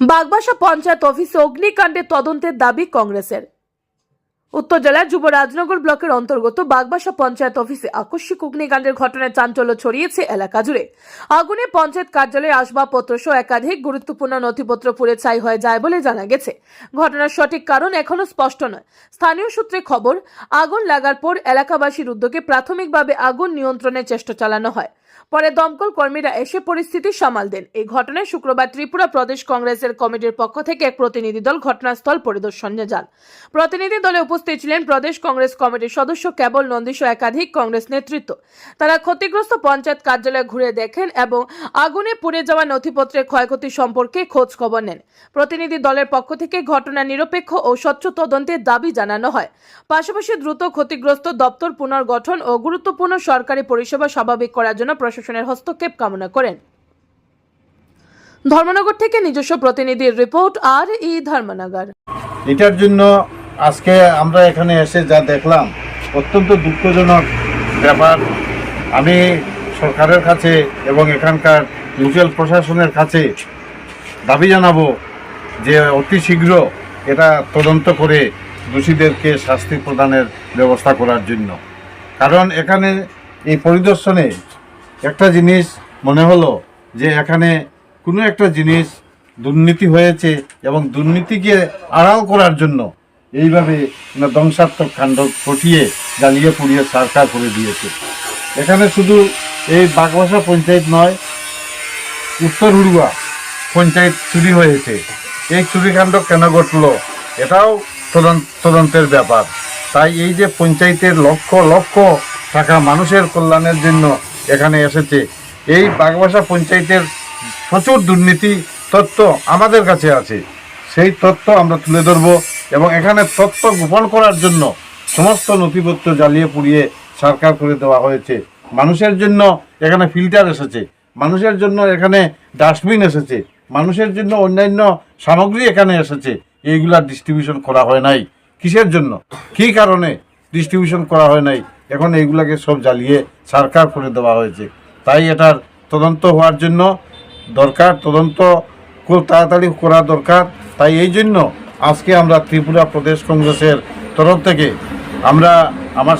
বাগবাসা পঞ্চায়েত অফিসে অগ্নিকাণ্ডের তদন্তের দাবি কংগ্রেসের। উত্তর জেলার যুব রাজনগর ব্লকের অন্তর্গত বাগবাসা পঞ্চায়েত অফিসে আকস্মিক অগ্নিকাণ্ডের ঘটনায় চাঞ্চল্য ছড়িয়েছে এলাকা জুড়ে। আগুনে পঞ্চায়েত কার্যালয়ে আসবাবপত্র সহ একাধিক গুরুত্বপূর্ণ নথিপত্র পুড়ে ছাই হয়ে যায় বলে জানা গেছে। ঘটনার সঠিক কারণ এখনও স্পষ্ট নয়। স্থানীয় সূত্রে খবর, আগুন লাগার পর এলাকাবাসীর উদ্যোগে প্রাথমিকভাবে আগুন নিয়ন্ত্রণের চেষ্টা চালানো হয়। পরে দমকল কর্মীরা এসে পরিস্থিতি সামাল দেন। এই ঘটনায় শুক্রবার ত্রিপুরা প্রদেশ কংগ্রেসের কমিটির পক্ষ থেকে এক প্রতিনিধি দল ঘটনাস্থল পরিদর্শনে যান প্রতিনিধি দলে উপস্থিত ছিলেন প্রদেশ কংগ্রেস কমিটির সদস্য কেবল নন্দী একাধিক কংগ্রেস নেতৃত্ব। তারা ক্ষতিগ্রস্ত পঞ্চায়েত কার্যালয় ঘুরে দেখেন এবং আগুনে পুড়ে যাওয়া নথিপত্রের ক্ষয়ক্ষতি সম্পর্কে খোঁজ খবর নেন। প্রতিনিধি দলের পক্ষ থেকে ঘটনা নিরপেক্ষ ও স্বচ্ছ তদন্তের দাবি জানানো হয়। পাশাপাশি দ্রুত ক্ষতিগ্রস্ত দপ্তর পুনর্গঠন ও গুরুত্বপূর্ণ সরকারি পরিষেবা স্বাভাবিক করার জন্য প্রশাসনের হস্তক্ষেপ কামনা করেন। ধর্মনগর থেকে নিজস্ব প্রতিনিধির রিপোর্ট, আর ই ধর্মনগর। এটার জন্য আজকে আমরা এখানে এসে যা দেখলাম, অত্যন্ত দুঃখজনক ব্যাপার। আমি সরকারের কাছে এবং এখানকার মিউচুয়াল প্রশাসনের কাছে দাবি জানাব যে অতি শীঘ্র এটা তদন্ত করে দোষীদেরকে শাস্তি প্রদানের ব্যবস্থা করার জন্য। কারণ এখানে এই পরিদর্শনে একটা জিনিস মনে হলো যে এখানে কোনো একটা জিনিস দুর্নীতি হয়েছে এবং দুর্নীতিকে আড়াল করার জন্য এইভাবে ধ্বংসাত্মক কাণ্ড ঘটিয়ে জ্বালিয়ে পুড়িয়ে সরকার করে দিয়েছে। এখানে শুধু এই বাগবাসা পঞ্চায়েত নয়, উত্তর হুড়ুয়া পঞ্চায়েত চুরি হয়েছে। এই চুরিকাণ্ড কেন ঘটলো? এটাও তদন্তের ব্যাপার। তাই এই যে পঞ্চায়েতের লক্ষ লক্ষ টাকা মানুষের কল্যাণের জন্য এখানে এসেছে। এই বাগবাসা পঞ্চায়েতের প্রচুর দুর্নীতি তথ্য আমাদের কাছে আছে। সেই তথ্য আমরা তুলে ধরবো এবং এখানে তথ্য গোপন করার জন্য সমস্ত নথিপত্র জ্বালিয়ে পুড়িয়ে সরকার করে দেওয়া হয়েছে। মানুষের জন্য এখানে ফিল্টার এসেছে। মানুষের জন্য এখানে ডাস্টবিন এসেছে। মানুষের জন্য অন্যান্য সামগ্রী এখানে এসেছে। এইগুলা ডিস্ট্রিবিউশন করা হয় নাই। কিসের জন্য? কী কারণে ডিস্ট্রিবিউশন করা হয় নাই? এখন এইগুলাকে সব জ্বালিয়ে সারকার করে দেওয়া হয়েছে। তাই এটার তদন্ত হওয়ার জন্য দরকার, তদন্ত খুব তাড়াতাড়ি করা দরকার। তাই এই জন্য আজকে আমরা ত্রিপুরা প্রদেশ কংগ্রেসের তরফ থেকে আমরা আমার